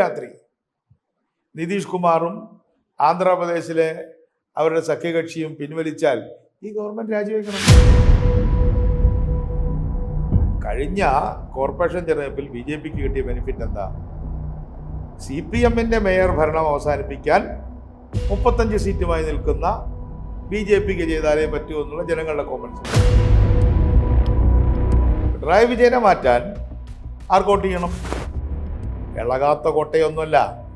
രാത്രി നിതീഷ് കുമാറും ആന്ധ്രാപ്രദേശിലെ അവരുടെ സഖ്യകക്ഷിയും പിൻവലിച്ചാൽ ഈ ഗവൺമെന്റ് രാജിവെക്കണം. കഴിഞ്ഞ കോർപ്പറേഷൻ തെരഞ്ഞെടുപ്പിൽ ബി ജെ പിക്ക് കിട്ടിയ ബെനിഫിറ്റ് എന്താ? സി പി എമ്മിന്റെ മേയർ ഭരണം അവസാനിപ്പിക്കാൻ മുപ്പത്തഞ്ച് സീറ്റുമായി നിൽക്കുന്ന ബി ജെ പിക്ക് ചെയ്താലേ പറ്റൂ എന്നുള്ള ജനങ്ങളുടെ കോമൻസ് പിണറായി വിജയനെ മാറ്റാൻ ആർക്കോട്ട് ചെയ്യണം? ഇളകാത്ത കോട്ടയൊന്നുമല്ല.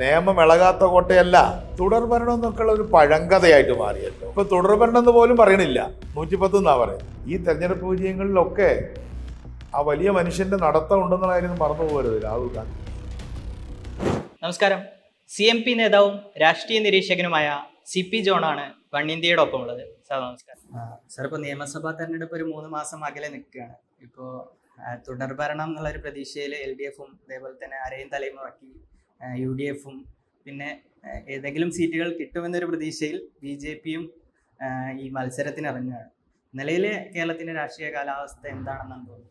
നിയമം ഇളകാത്ത കോട്ടയല്ല. തുടർ ഭരണം എന്നൊക്കെയുള്ള ഒരു പഴങ്കഥയായിട്ട് മാറിയല്ലോ. ഇപ്പൊ തുടർ ഭരണം എന്ന് പോലും പറയണില്ല. നൂറ്റിപ്പത്ത് എന്നാ പറയുന്നത്? ഈ തെരഞ്ഞെടുപ്പ് വിജയങ്ങളിലൊക്കെ ആ വലിയ മനുഷ്യന്റെ നടത്തം ഉണ്ടെന്നുള്ള കാര്യം മറന്നു പോകരുത് രാഹുൽ ഗാന്ധി. നമസ്കാരം. സി എം പി നേതാവും രാഷ്ട്രീയ നിരീക്ഷകനുമായ സി പി ജോണാണ് വൺ ഇന്ത്യയുടെ ഒപ്പമുള്ളത്. സാർ നമസ്കാരം. സാർ ഇപ്പോൾ നിയമസഭാ തെരഞ്ഞെടുപ്പ് ഒരു മൂന്ന് മാസം അകലെ നിൽക്കുകയാണ്. ഇപ്പോൾ തുടർഭരണം എന്നുള്ള ഒരു പ്രതീക്ഷയിൽ എൽ ഡി എഫും അതേപോലെ തന്നെ അരയും തലയും ഇറക്കി യു ഡി എഫും പിന്നെ ഏതെങ്കിലും സീറ്റുകൾ കിട്ടുമെന്നൊരു പ്രതീക്ഷയിൽ ബി ജെ പിയും ഈ മത്സരത്തിന് ഇറങ്ങുകയാണ് നിലവിലെ കേരളത്തിന്റെ രാഷ്ട്രീയ കാലാവസ്ഥ എന്താണെന്നാണ് തോന്നുന്നത്?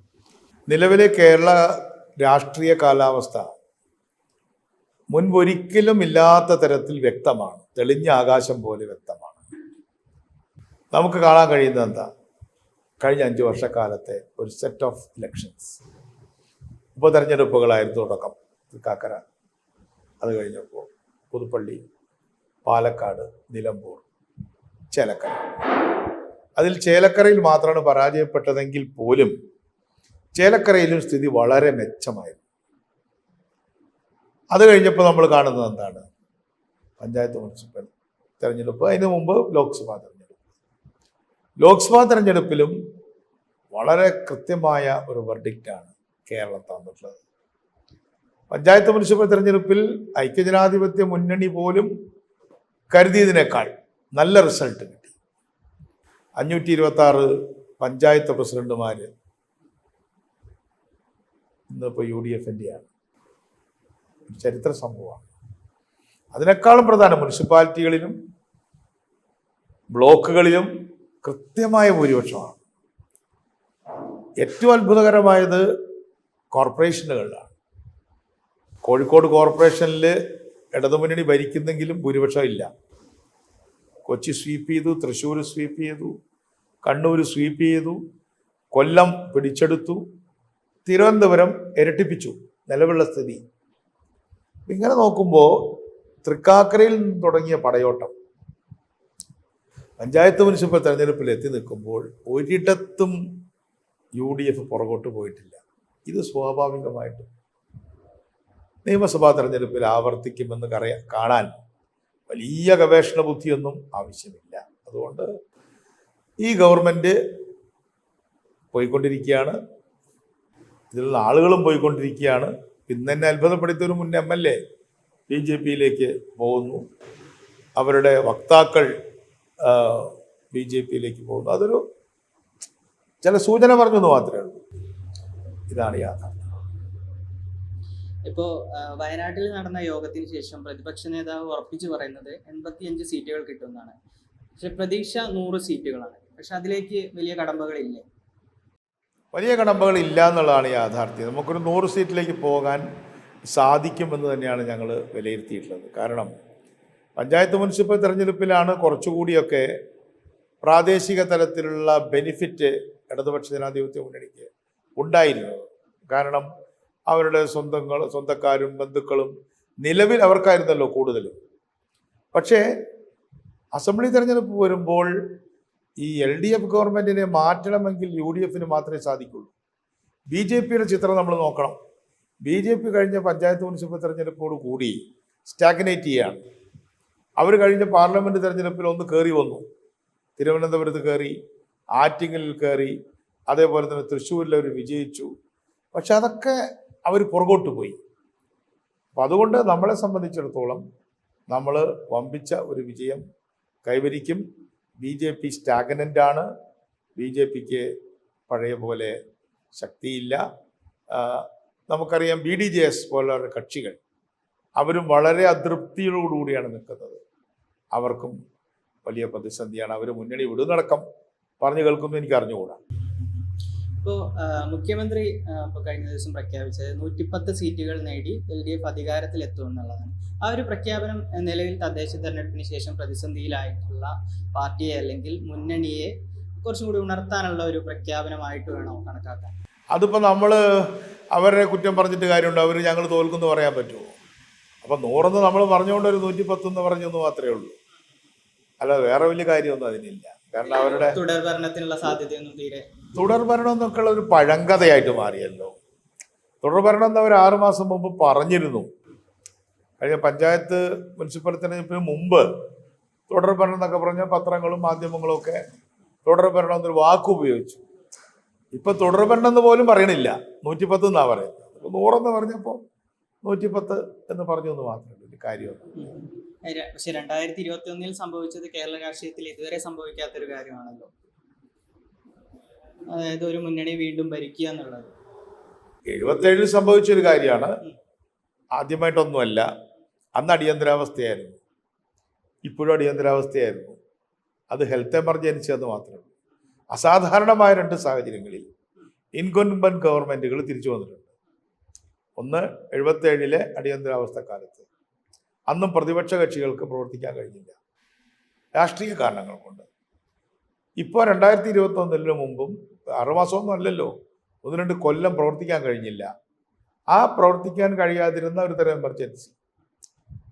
നിലവിലെ കേരള രാഷ്ട്രീയ കാലാവസ്ഥ മുൻപൊരിക്കലും ഇല്ലാത്ത തരത്തിൽ വ്യക്തമാണ്. തെളിഞ്ഞ ആകാശം പോലെ വ്യക്തമാണ്. നമുക്ക് കാണാൻ കഴിയുന്നത് എന്താ? കഴിഞ്ഞ അഞ്ച് വർഷക്കാലത്തെ ഒരു സെറ്റ് ഓഫ് ഇലക്ഷൻസ് ഉപതെരഞ്ഞെടുപ്പുകളായിരുന്നു തുടക്കം. തൃക്കാക്കര അത് കഴിഞ്ഞപ്പോൾ പുതുപ്പള്ളി പാലക്കാട് നിലമ്പൂർ ചേലക്കര. അതിൽ ചേലക്കരയിൽ മാത്രമാണ് പരാജയപ്പെട്ടതെങ്കിൽ പോലും ചേലക്കരയിലും സ്ഥിതി വളരെ മെച്ചമായിരുന്നു. അത് കഴിഞ്ഞപ്പോൾ നമ്മൾ കാണുന്നത് എന്താണ്? പഞ്ചായത്ത് മുനിസിപ്പൽ തെരഞ്ഞെടുപ്പ്. അതിനു മുമ്പ് ലോക്സഭാ തെരഞ്ഞെടുപ്പ്. ലോക്സഭാ തെരഞ്ഞെടുപ്പിലും വളരെ കൃത്യമായ ഒരു വെർഡിക്റ്റാണ് കേരളം തന്നിട്ടുള്ളത്. പഞ്ചായത്ത് മുനിസിപ്പൽ തെരഞ്ഞെടുപ്പിൽ ഐക്യജനാധിപത്യ മുന്നണി പോലും കരുതിയതിനേക്കാൾ നല്ല റിസൾട്ട് കിട്ടി. അഞ്ഞൂറ്റി ഇരുപത്തി ആറ് പഞ്ചായത്ത് പ്രസിഡന്റുമാര് ഇന്നിപ്പോൾ യു ഡി എഫിന്റെയാണ് ചരിത്ര സംഭവമാണ്. അതിനേക്കാളും പ്രധാനം മുനിസിപ്പാലിറ്റികളിലും ബ്ലോക്കുകളിലും കൃത്യമായ ഭൂരിപക്ഷമാണ്. ഏറ്റവും അത്ഭുതകരമായത് കോർപ്പറേഷനുകളിലാണ്. കോഴിക്കോട് കോർപ്പറേഷനിൽ ഇടതുമുന്നണി ഭരിക്കുന്നെങ്കിലും ഭൂരിപക്ഷം ഇല്ല. കൊച്ചി സ്വീപ്പ് ചെയ്തു തൃശ്ശൂർ സ്വീപ്പ് ചെയ്തു കണ്ണൂർ സ്വീപ്പ് ചെയ്തു കൊല്ലം പിടിച്ചെടുത്തു തിരുവനന്തപുരം ഇരട്ടിപ്പിച്ചു നിലവിലുള്ള സ്ഥിതി. ഇങ്ങനെ നോക്കുമ്പോൾ തൃക്കാക്കരയിൽ നിന്ന് തുടങ്ങിയ പടയോട്ടം പഞ്ചായത്ത് മുനിസിപ്പൽ തെരഞ്ഞെടുപ്പിൽ എത്തി നിൽക്കുമ്പോൾ ഒരിടത്തും യു ഡി എഫ് പുറകോട്ട് പോയിട്ടില്ല. ഇത് സ്വാഭാവികമായിട്ടും. നിയമസഭാ തെരഞ്ഞെടുപ്പിൽ ആവർത്തിക്കുമെന്ന് കറിയ കാണാൻ വലിയ ഗവേഷണ ബുദ്ധിയൊന്നും ആവശ്യമില്ല. അതുകൊണ്ട് ഈ ഗവൺമെന്റ് പോയിക്കൊണ്ടിരിക്കുകയാണ്. ഇതിലുള്ള ആളുകളും പോയിക്കൊണ്ടിരിക്കുകയാണ്. പിന്നെ തന്നെ അത്ഭുതപ്പെടുത്തിയ ഒരു മുൻ M L A B J പിയിലേക്ക് പോകുന്നു. അവരുടെ വക്താക്കൾ ബി ജെ പിയിലേക്ക് പോകുന്നു. അതൊരു ചില സൂചന പറഞ്ഞു എന്ന് മാത്രമേ ഉള്ളൂ. ഇതാണ് യാഥാർത്ഥ്യം. ഇപ്പോൾ വയനാട്ടിൽ നടന്ന യോഗത്തിന് ശേഷം പ്രതിപക്ഷ നേതാവ് ഉറപ്പിച്ചു പറയുന്നത് എൺപത്തിയഞ്ച് സീറ്റുകൾ കിട്ടുമെന്നാണ്. പക്ഷെ പ്രതീക്ഷ നൂറ് സീറ്റുകളാണ്. പക്ഷെ അതിലേക്ക് വലിയ കടമ്പകളില്ലേ? വലിയ കടമ്പകൾ ഇല്ല എന്നുള്ളതാണ് യാഥാർത്ഥ്യം. നമുക്കൊരു നൂറ് സീറ്റിലേക്ക് പോകാൻ സാധിക്കുമെന്ന് തന്നെയാണ് ഞങ്ങൾ വിലയിരുത്തിയിട്ടുള്ളത്. കാരണം പഞ്ചായത്ത് മുനിസിപ്പൽ തെരഞ്ഞെടുപ്പിലാണ് കുറച്ചുകൂടിയൊക്കെ പ്രാദേശിക തലത്തിലുള്ള ബെനിഫിറ്റ് ഇടതുപക്ഷ ജനാധിപത്യ മുന്നണിക്ക് ഉണ്ടായിരുന്നത് കാരണം അവരുടെ സ്വന്തങ്ങൾ സ്വന്തക്കാരും ബന്ധുക്കളും നിലവിൽ അവർക്കായിരുന്നല്ലോ കൂടുതലും. പക്ഷേ അസംബ്ലി തെരഞ്ഞെടുപ്പ് വരുമ്പോൾ ഈ എൽ ഡി എഫ് ഗവൺമെന്റിനെ മാറ്റണമെങ്കിൽ യു ഡി എഫിന് മാത്രമേ സാധിക്കുള്ളൂ. ബി ജെ പിയുടെ ചിത്രം നമ്മൾ നോക്കണം. ബി ജെ പി കഴിഞ്ഞ പഞ്ചായത്ത് മുനിസിപ്പൽ തെരഞ്ഞെടുപ്പോട് കൂടി സ്റ്റാഗ്നേറ്റ് ചെയ്യുകയാണ് അവർ കഴിഞ്ഞ പാർലമെന്റ് തെരഞ്ഞെടുപ്പിൽ ഒന്ന് കയറി വന്നു. തിരുവനന്തപുരത്ത് കയറി ആറ്റിങ്ങലിൽ കയറി അതേപോലെ തന്നെ തൃശ്ശൂരിൽ അവർ വിജയിച്ചു. പക്ഷെ അതൊക്കെ അവർ പുറകോട്ട് പോയി. അപ്പം അതുകൊണ്ട് നമ്മളെ സംബന്ധിച്ചിടത്തോളം നമ്മൾ വമ്പിച്ച ഒരു വിജയം കൈവരിക്കും. ബി ജെ പി സ്റ്റാഗനന്റ് ആണ് ബി ജെ പിക്ക് പഴയ പോലെ ശക്തിയില്ല. നമുക്കറിയാം ബി ഡി ജെ എസ് പോലുള്ള കക്ഷികൾ അവരും വളരെ അതൃപ്തിയോടുകൂടിയാണ് നിൽക്കുന്നത്. അവർക്കും വലിയ പ്രതിസന്ധിയാണ്. അവർ മുന്നണി വിടുന്നടക്കം പറഞ്ഞു കേൾക്കുന്നു എനിക്ക് അറിഞ്ഞുകൂടാ. ഇപ്പോൾ മുഖ്യമന്ത്രി ഇപ്പോൾ കഴിഞ്ഞ ദിവസം പ്രഖ്യാപിച്ചത് നൂറ്റിപ്പത്ത് സീറ്റുകൾ നേടി എൽ ഡി എഫ് അധികാരത്തിലെത്തും എന്നുള്ളതാണ് ആ ഒരു പ്രഖ്യാപനം നിലവിൽ തദ്ദേശ തെരഞ്ഞെടുപ്പിന് ശേഷം പ്രതിസന്ധിയിലായിട്ടുള്ള പാർട്ടിയെ അല്ലെങ്കിൽ മുന്നണിയെ കുറച്ചും കൂടി ഉണർത്താനുള്ള ഒരു പ്രഖ്യാപനമായിട്ട് വേണോ കണക്കാക്കാൻ? അതിപ്പോൾ നമ്മൾ അവരെ കുറ്റം പറഞ്ഞിട്ട് കാര്യമുണ്ട്. അവർ ഞങ്ങൾ തോൽക്കുന്നു പറയാൻ പറ്റുമോ? അപ്പം നൂറെന്ന് നമ്മൾ പറഞ്ഞുകൊണ്ട് ഒരു നൂറ്റി പത്തെന്ന് പറഞ്ഞെന്ന് മാത്രമേ ഉള്ളൂ. അല്ല വേറെ വലിയ കാര്യമൊന്നും അതിനില്ല. കാരണം അവരുടെ തുടർ ഭരണത്തിനുള്ള സാധ്യതയൊന്നും തീരെ തുടർ ഭരണം എന്നൊക്കെ ഉള്ള ഒരു പഴങ്കഥയായിട്ട് മാറിയല്ലോ. തുടർ ഭരണം എന്ന് അവർ ആറുമാസം മുമ്പ് പറഞ്ഞിരുന്നു. കഴിഞ്ഞ പഞ്ചായത്ത് മുനിസിപ്പൽ തെരഞ്ഞെടുപ്പിന് മുമ്പ് തുടർ ഭരണം എന്നൊക്കെ പറഞ്ഞ പത്രങ്ങളും മാധ്യമങ്ങളും ഒക്കെ തുടർ ഭരണം എന്നൊരു വാക്ക് ഉപയോഗിച്ചു. ഇപ്പൊ തുടർ ഭരണം എന്ന് പോലും പറയണില്ല. നൂറ്റിപ്പത്ത് എന്നാ പറയുന്നത്? നൂറെന്ന് പറഞ്ഞപ്പോൾ നൂറ്റിപ്പത്ത് എന്ന് പറഞ്ഞു എന്ന് മാത്രമേ ഉള്ളൂ. കാര്യമൊന്നും പക്ഷെ രണ്ടായിരത്തി ഇരുപത്തി ഒന്നിൽ സംഭവിച്ചത് കേരള രാഷ്ട്രീയത്തിൽ ഇതുവരെ സംഭവിക്കാത്തൊരു കാര്യമാണല്ലോ. അതായത് ഒരു മുന്നണി വീണ്ടും ഭരിക്കുക എന്നുള്ളത്. എഴുപത്തേഴിൽ സംഭവിച്ചൊരു കാര്യമാണ്. ആദ്യമായിട്ടൊന്നുമല്ല. അന്ന് അടിയന്തരാവസ്ഥയായിരുന്നു. ഇപ്പോഴും അടിയന്തരാവസ്ഥയായിരുന്നു. അത് ഹെൽത്ത് എമർജൻസി എന്ന് മാത്രമേ ഉള്ളൂ അസാധാരണമായ രണ്ട് സാഹചര്യങ്ങളിൽ ഇൻകംബന്റ് ഗവൺമെന്റുകൾ തിരിച്ചു വന്നിട്ടുണ്ട്. ഒന്ന് എഴുപത്തേഴിലെ അടിയന്തരാവസ്ഥ കാലത്ത് അന്നും പ്രതിപക്ഷ കക്ഷികൾക്ക് പ്രവർത്തിക്കാൻ കഴിഞ്ഞില്ല. രാഷ്ട്രീയ കാരണങ്ങൾ കൊണ്ട്. ഇപ്പോൾ രണ്ടായിരത്തി ഇരുപത്തി ഒന്നിന് മുമ്പും ആറുമാസമൊന്നും അല്ലല്ലോ. ഒന്ന് രണ്ട് കൊല്ലം പ്രവർത്തിക്കാൻ കഴിഞ്ഞില്ല. ആ പ്രവർത്തിക്കാൻ കഴിയാതിരുന്ന ഒരു തരം എമർജൻസി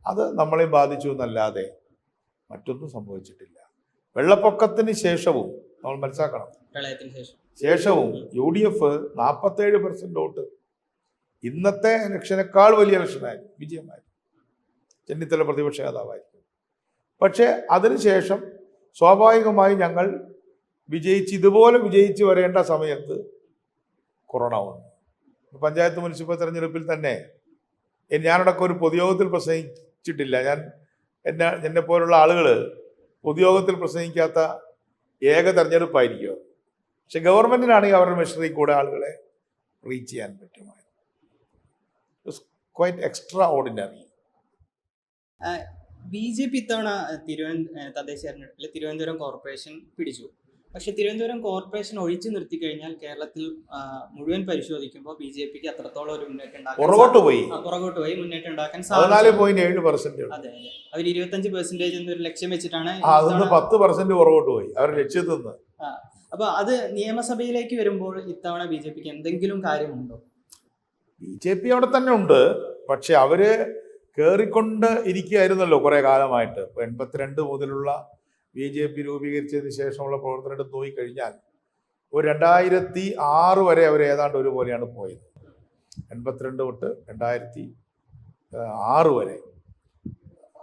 അത് നമ്മളെ ബാധിച്ചു എന്നല്ലാതെ മറ്റൊന്നും സംഭവിച്ചിട്ടില്ല. വെള്ളപ്പൊക്കത്തിന് ശേഷവും നമ്മൾ മനസ്സിലാക്കണം. ശേഷവും യു ഡി എഫ് നാൽപ്പത്തേഴ് പെർസെന്റ് വോട്ട്. ഇന്നത്തെ ഇലക്ഷനേക്കാൾ വലിയ ഇലക്ഷനായിരുന്നു വിജയമായിരുന്നു. ചെന്നിത്തല പ്രതിപക്ഷ നേതാവായിരിക്കും. പക്ഷേ അതിനുശേഷം സ്വാഭാവികമായി ഞങ്ങൾ വിജയിച്ച് ഇതുപോലെ വിജയിച്ച് വരേണ്ട സമയത്ത് കൊറോണ വന്നു. പഞ്ചായത്ത് മുനിസിപ്പൽ തെരഞ്ഞെടുപ്പിൽ തന്നെ ഞാനടക്കം ഒരു പൊതുയോഗത്തിൽ പ്രസംഗിച്ചിട്ടില്ല. ഞാൻ എന്നെ എന്നെ പോലുള്ള ആളുകൾ പൊതുയോഗത്തിൽ പ്രസംഗിക്കാത്ത ഏക തെരഞ്ഞെടുപ്പായിരിക്കും. പക്ഷെ ഗവൺമെന്റിനാണെങ്കിൽ അവരുടെ മെഷീനറി കൂടെ ആളുകളെ റീച്ച് ചെയ്യാൻ പറ്റുമായിരുന്നു. Quite extraordinary B J P ഇത്തവണ തിരുവനന്തപുരം തദ്ദേശ തെരഞ്ഞെടുപ്പിൽ തിരുവനന്തപുരം കോർപ്പറേഷൻ പിടിച്ചു. പക്ഷെ തിരുവനന്തപുരം കോർപ്പറേഷൻ ഒഴിച്ചു നിർത്തി കഴിഞ്ഞാൽ കേരളത്തിൽ മുഴുവൻ പരിശോധിക്കുമ്പോൾ ബി ജെ പിക്ക് അത്രത്തോളം ഒരു മുന്നേറ്റം പുറകോട്ട് പോയി. പുറകോട്ട് പോയി മുന്നേറ്റം ഉണ്ടാക്കാൻ സാധിക്കും അതെ അവർ ഇരുപത്തഞ്ച് പെർസെന്റേജ് എന്നൊരു ലക്ഷ്യം വെച്ചിട്ടാണ് പത്ത് പെർസെന്റ് പുറകോട്ട് പോയി. അവർ ലക്ഷ്യത്തിൽ നിന്ന്. അപ്പൊ അത് നിയമസഭയിലേക്ക് വരുമ്പോൾ ഇത്തവണ ബി ജെ പിക്ക് എന്തെങ്കിലും കാര്യമുണ്ടോ? ബി ജെ പി അവിടെ തന്നെ ഉണ്ട്. പക്ഷെ അവർ കയറിക്കൊണ്ട് ഇരിക്കുകയായിരുന്നല്ലോ കുറേ കാലമായിട്ട്. ഇപ്പൊ എൺപത്തിരണ്ട് മുതലുള്ള ബി ജെ പി രൂപീകരിച്ചതിന് ശേഷമുള്ള പ്രവർത്തനം എടുത്ത് നോക്കിക്കഴിഞ്ഞാൽ ഒരു രണ്ടായിരത്തി ആറ് വരെ അവർ ഏതാണ്ട് ഒരുപോലെയാണ് പോയത്. എൺപത്തിരണ്ട് തൊട്ട് രണ്ടായിരത്തി ആറ് വരെ.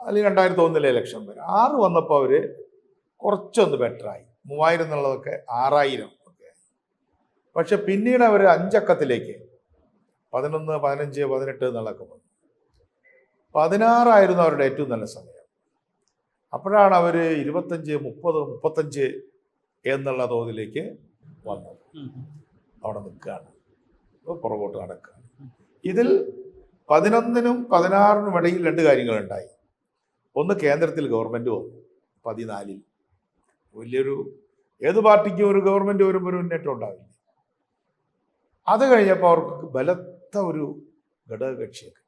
അല്ലെങ്കിൽ രണ്ടായിരത്തി ഒന്നിലെ ഇലക്ഷൻ വരെ. ആറ് വന്നപ്പോൾ അവർ കുറച്ചൊന്ന് ബെറ്ററായി മൂവായിരം എന്നുള്ളതൊക്കെ ആറായിരം ഒക്കെ പക്ഷെ പിന്നീട് അവർ അഞ്ചക്കത്തിലേക്ക് പതിനൊന്ന് പതിനഞ്ച് പതിനെട്ട് എന്നുള്ളതൊക്കെ വന്നു. പതിനാറായിരുന്നു അവരുടെ ഏറ്റവും നല്ല സമയം. അപ്പോഴാണ് അവർ ഇരുപത്തഞ്ച് മുപ്പത് മുപ്പത്തഞ്ച് എന്നുള്ള തോതിലേക്ക് വന്നത്. അവിടെ നിൽക്കുകയാണ്. പുറകോട്ട് നടക്കുകയാണ്. ഇതിൽ പതിനൊന്നിനും പതിനാറിനും ഇടയിൽ രണ്ട് കാര്യങ്ങളുണ്ടായി. ഒന്ന് കേന്ദ്രത്തിൽ ഗവൺമെന്റ് വന്നു പതിനാലിൽ. വലിയൊരു ഏത് പാർട്ടിക്കും ഒരു ഗവൺമെന്റ് വരുമ്പോൾ ഒരു മുന്നേറ്റം ഉണ്ടാവില്ല. അത് കഴിഞ്ഞപ്പോൾ അവർക്ക് ബലത്ത ഒരു ഘടകകക്ഷിയെ കിട്ടി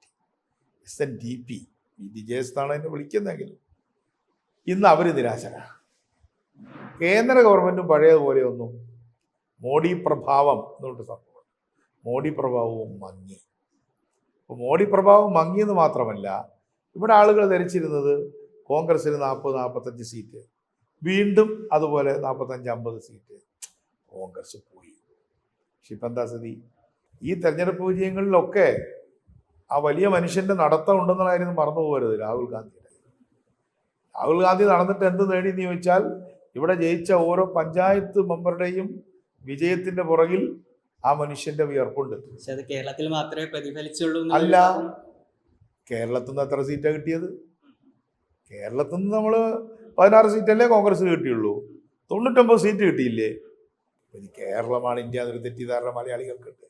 S N D P B D J S എന്നാണ് എന്നെ വിളിക്കുന്നെങ്കിലും ഇന്ന് അവർ നിരാശരാണ് കേന്ദ്ര ഗവൺമെന്റും പഴയതുപോലെയൊന്നും മോഡി പ്രഭാവം എന്നുകൊണ്ട് സംഭവം. മോഡി പ്രഭാവവും മങ്ങി. അപ്പോൾ മോഡി പ്രഭാവം മങ്ങിയെന്ന് മാത്രമല്ല ഇവിടെ ആളുകൾ ധരിച്ചിരുന്നത് കോൺഗ്രസ്സിന് നാൽപ്പത് നാൽപ്പത്തഞ്ച് സീറ്റ് വീണ്ടും അതുപോലെ നാൽപ്പത്തഞ്ച് അമ്പത് സീറ്റ്. കോൺഗ്രസ് പോയി. പക്ഷെ ഇപ്പം എന്താ സ്ഥിതി? ഈ തെരഞ്ഞെടുപ്പ് വിജയങ്ങളിലൊക്കെ ആ വലിയ മനുഷ്യന്റെ നടത്തം ഉണ്ടെന്നുള്ള കാര്യം മറന്നു പോകരുത് രാഹുൽ ഗാന്ധിയുടെ രാഹുൽ ഗാന്ധി നടന്നിട്ട് എന്ത് നേടി എന്ന് ചോദിച്ചാൽ ഇവിടെ ജയിച്ച ഓരോ പഞ്ചായത്ത് മെമ്പറുടെയും വിജയത്തിന്റെ പുറകിൽ ആ മനുഷ്യന്റെ വിയർപ്പുണ്ട്. പക്ഷെ അത് കേരളത്തിൽ മാത്രമേ പ്രതിഫലിച്ചുള്ളൂ അല്ല. കേരളത്തിൽ നിന്ന് എത്ര സീറ്റാണ് കിട്ടിയത്? കേരളത്തിൽ നിന്ന് നമ്മൾ പതിനാറ് സീറ്റല്ലേ കോൺഗ്രസ് കിട്ടിയുള്ളൂ. തൊണ്ണൂറ്റൊമ്പത് സീറ്റ് കിട്ടിയില്ലേ? കേരളമാണ് ഇന്ത്യ എന്നൊരു തെറ്റിദ്ധാരണ മലയാളികൾക്കുണ്ട്.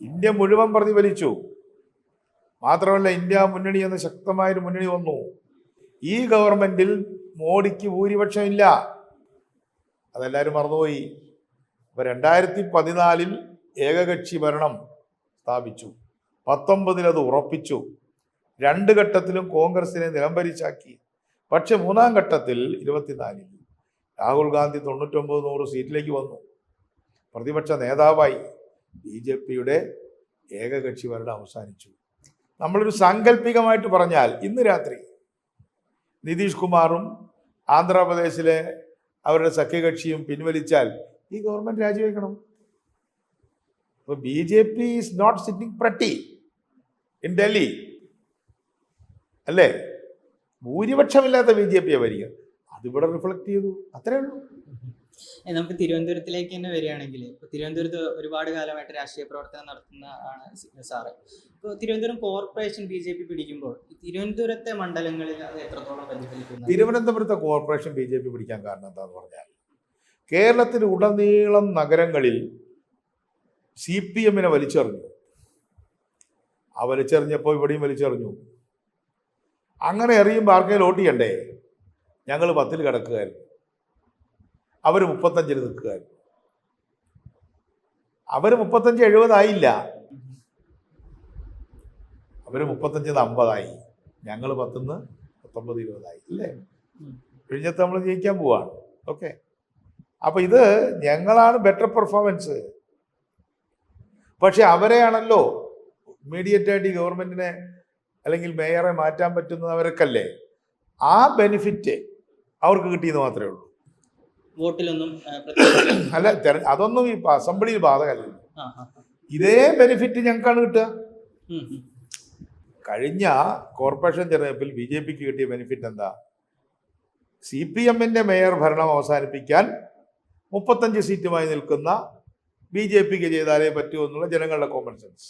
ഇന്ത്യ മുഴുവൻ പ്രതിഫലിച്ചു. മാത്രമല്ല ഇന്ത്യ മുന്നണി എന്ന ശക്തമായൊരു മുന്നണി വന്നു. ഈ ഗവൺമെന്റിൽ മോഡിക്ക് ഭൂരിപക്ഷം ഇല്ല അതെല്ലാവരും മറന്നുപോയി. അപ്പോൾ രണ്ടായിരത്തി പതിനാലിൽ ഏകകക്ഷി ഭരണം സ്ഥാപിച്ചു. പത്തൊമ്പതിൽ അത് ഉറപ്പിച്ചു. രണ്ട് ഘട്ടത്തിലും കോൺഗ്രസിനെ നിലംപരിച്ചാക്കി. പക്ഷെ മൂന്നാം ഘട്ടത്തിൽ ഇരുപത്തിനാലിൽ രാഹുൽ ഗാന്ധി തൊണ്ണൂറ്റൊമ്പത് നൂറ് സീറ്റിലേക്ക് വന്നു. പ്രതിപക്ഷ നേതാവായി ബി ജെ പിയുടെ ഏകകക്ഷി ഭരണം അവസാനിച്ചു. നമ്മളൊരു സാങ്കല്പികമായിട്ട് പറഞ്ഞാൽ ഇന്ന് രാത്രി നിതീഷ് കുമാറും ആന്ധ്രാപ്രദേശിലെ അവരുടെ സഖ്യകക്ഷിയും പിൻവലിച്ചാൽ ഈ ഗവൺമെന്റ് രാജിവെക്കണം. ഇപ്പൊ B J P is not sitting pretty in Delhi അല്ലേ? ഭൂരിപക്ഷമില്ലാത്ത ബി ജെ പിയെ ഭരിക്കുക. അതിവിടെ റിഫ്ലക്ട് ചെയ്തു. അത്രേ ഉള്ളൂ. നമുക്ക് തിരുവനന്തപുരത്തിലേക്ക് തന്നെ വരികയാണെങ്കിൽ. ഇപ്പോൾ തിരുവനന്തപുരത്ത് ഒരുപാട് കാലമായിട്ട് രാഷ്ട്രീയ പ്രവർത്തനം നടത്തുന്ന ആണ് സാറ്. ഇപ്പോൾ Thiruvananthapuram corporation B J P പിടിക്കുമ്പോൾ തിരുവനന്തപുരത്തെ മണ്ഡലങ്ങളിൽ അത് എത്രത്തോളം പ്രതിഫലിക്കുന്നു തിരുവനന്തപുരത്തെ കോർപ്പറേഷൻ ബി ജെ പി പിടിക്കാൻ കാരണം എന്താണെന്ന് പറഞ്ഞാൽ കേരളത്തിൽ ഉടനീളം നഗരങ്ങളിൽ സി പി എമ്മിനെ വലിച്ചെറിഞ്ഞു. ആ വലിച്ചെറിഞ്ഞപ്പോൾ ഇവിടെയും വലിച്ചെറിഞ്ഞു. അങ്ങനെ എറിയുമ്പോൾ ആർക്കെങ്കിലും വോട്ട് ചെയ്യണ്ടേ? ഞങ്ങൾ പത്തിൽ കിടക്കുകയായിരുന്നു. അവർ മുപ്പത്തഞ്ചിൽ നിൽക്കുകയായിരുന്നു. അവർ മുപ്പത്തഞ്ച് എഴുപതായില്ല. അവർ മുപ്പത്തഞ്ചിന്ന് അമ്പതായി. ഞങ്ങൾ പത്തുനിന്ന് പത്തൊമ്പത് ഇരുപതായി. അല്ലേ. കഴിഞ്ഞത്ത് നമ്മൾ ജയിക്കാൻ പോവാണ്. ഓക്കെ. അപ്പൊ ഇത് ഞങ്ങളാണ് ബെറ്റർ പെർഫോമൻസ് പക്ഷെ അവരെയാണല്ലോ ഇമ്മീഡിയറ്റ് ആയിട്ട് ഈ ഗവൺമെന്റിനെ അല്ലെങ്കിൽ മേയറെ മാറ്റാൻ പറ്റുന്നത് അവർക്കല്ലേ ആ ബെനിഫിറ്റ് അവർക്ക് കിട്ടിയെന്ന് മാത്രമേ ഉള്ളൂ. വോട്ടിലൊന്നും അല്ല അതൊന്നും ഈ അസംബ്ലിയിൽ ബാധകല്ല. ഇതേ ബെനിഫിറ്റ് ഞങ്ങൾക്കാണ് കിട്ടുക. കഴിഞ്ഞ കോർപ്പറേഷൻ തെരഞ്ഞെടുപ്പിൽ ബി ജെ പിക്ക് കിട്ടിയ ബെനിഫിറ്റ് എന്താ? സി പി എമ്മിന്റെ മേയർ ഭരണം അവസാനിപ്പിക്കാൻ മുപ്പത്തഞ്ച് സീറ്റുമായി നിൽക്കുന്ന ബി ജെ പിക്ക് ചെയ്താലേ പറ്റൂ എന്നുള്ള ജനങ്ങളുടെ കോമൺ സെൻസ്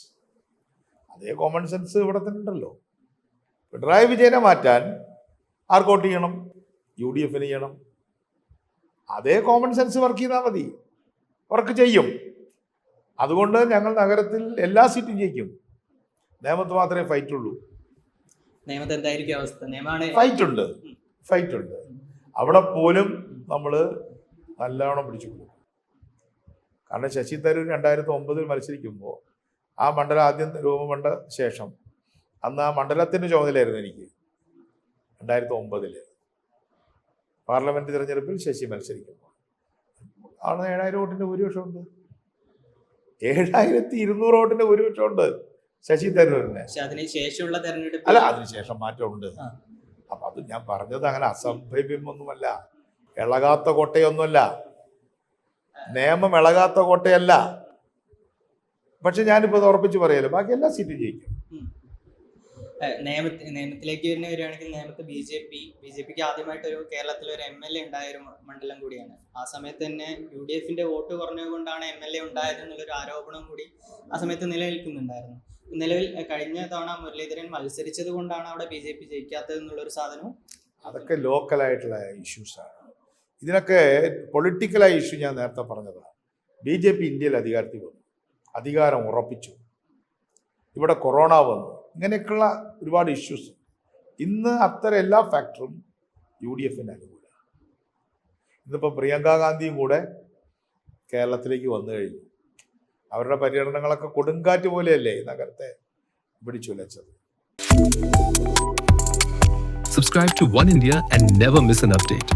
അതേ കോമൺ സെൻസ് ഇവിടെ തന്നെ ഉണ്ടല്ലോ. പിണറായി വിജയനെ മാറ്റാൻ ആർക്കോട്ട് ചെയ്യണം? യു ഡി എഫിന് ചെയ്യണം? അതേ കോമൺ സെൻസ് വർക്ക് ചെയ്താൽ മതി. വർക്ക് ചെയ്യും. അതുകൊണ്ട് ഞങ്ങൾ നഗരത്തിൽ എല്ലാ സീറ്റും ജയിക്കും. നിയമത്ത് മാത്രമേ ഫൈറ്റ് ഉള്ളൂ. നിയമത്തെ എന്തായിരിക്കും അവസ്ഥ? നിയമമാണ് ഫൈറ്റ് ഉണ്ട്. ഫൈറ്റ് ഉണ്ട്. അവിടെ പോലും നമ്മൾ നല്ലവണ്ണം പിടിച്ചു പോകും കാരണം ശശി തരൂർ രണ്ടായിരത്തി ഒമ്പതിൽ മത്സരിക്കുമ്പോൾ ആ മണ്ഡലം ആദ്യം രൂപം ശേഷം അന്ന് ആ മണ്ഡലത്തിന്റെ ചുമതലയായിരുന്നു എനിക്ക്. രണ്ടായിരത്തി ഒമ്പതിൽ പാർലമെന്റ് തിരഞ്ഞെടുപ്പിൽ ശശി മത്സരിക്കുമ്പോൾ ആണ് ഏഴായിരം വോട്ടിന്റെ ഭൂരിപക്ഷമുണ്ട്? ഏഴായിരത്തി ഇരുന്നൂറ് വോട്ടിന്റെ ഭൂരിപക്ഷമുണ്ട് ശശി തരൂരിന്. തെരഞ്ഞെടുപ്പ് അല്ല അതിനുശേഷം മാറ്റമുണ്ട്. അപ്പൊ അത് ഞാൻ പറഞ്ഞത് അങ്ങനെ അസംഭവ്യമൊന്നുമല്ല. ഇളകാത്ത കോട്ടയൊന്നുമല്ല. നിയമം ഇളകാത്ത കോട്ടയല്ല. പക്ഷെ ഞാനിപ്പോ അത് ഉറപ്പിച്ച് പറയല്ലോ? ബാക്കി എല്ലാ സീറ്റും ജയിക്കും. നിയമത്തി നിയമത്തിലേക്ക് തന്നെ വരികയാണെങ്കിൽ നിയമത്ത് B J P B J പിക്ക് ആദ്യമായിട്ട് ഒരു കേരളത്തിൽ ഒരു എം എൽ എ ഉണ്ടായ ഒരു മണ്ഡലം കൂടിയാണ്. ആ സമയത്ത് തന്നെ യു ഡി എഫിന്റെ വോട്ട് കുറഞ്ഞതുകൊണ്ടാണ് എം എൽ എ ഉണ്ടായത് എന്നുള്ളൊരു ആരോപണം കൂടി ആ സമയത്ത് നിലനിൽക്കുന്നുണ്ടായിരുന്നു. നിലവിൽ കഴിഞ്ഞ തവണ മുരളീധരൻ മത്സരിച്ചത് കൊണ്ടാണ് അവിടെ ബി ജെ പി ജയിക്കാത്തത് എന്നുള്ളൊരു സാധനവും അതൊക്കെ ലോക്കലായിട്ടുള്ള ഇഷ്യൂസാണ് ഇതിനൊക്കെ പൊളിറ്റിക്കലായ ഇഷ്യൂ ഞാൻ നേരത്തെ പറഞ്ഞതാണ്. ബി ജെ പി ഇന്ത്യയിൽ അധികാരത്തിൽ വന്നു. അധികാരം ഉറപ്പിച്ചു. ഇവിടെ കൊറോണ വന്നു. ഇങ്ങനെയൊക്കെയുള്ള ഒരുപാട് ഇഷ്യൂസ് ഇന്ന് അത്തരം എല്ലാ ഫാക്ടറും യു ഡി എഫിന്റെ അനുകൂലമാണ്. ഇന്നിപ്പോൾ പ്രിയങ്ക ഗാന്ധിയും കൂടെ കേരളത്തിലേക്ക് വന്നു കഴിഞ്ഞു. അവരുടെ പര്യടനങ്ങളൊക്കെ കൊടുങ്കാറ്റ് പോലെയല്ലേ നഗരത്തെ പിടിച്ചുലച്ചത്? Subscribe to One India and never miss an update.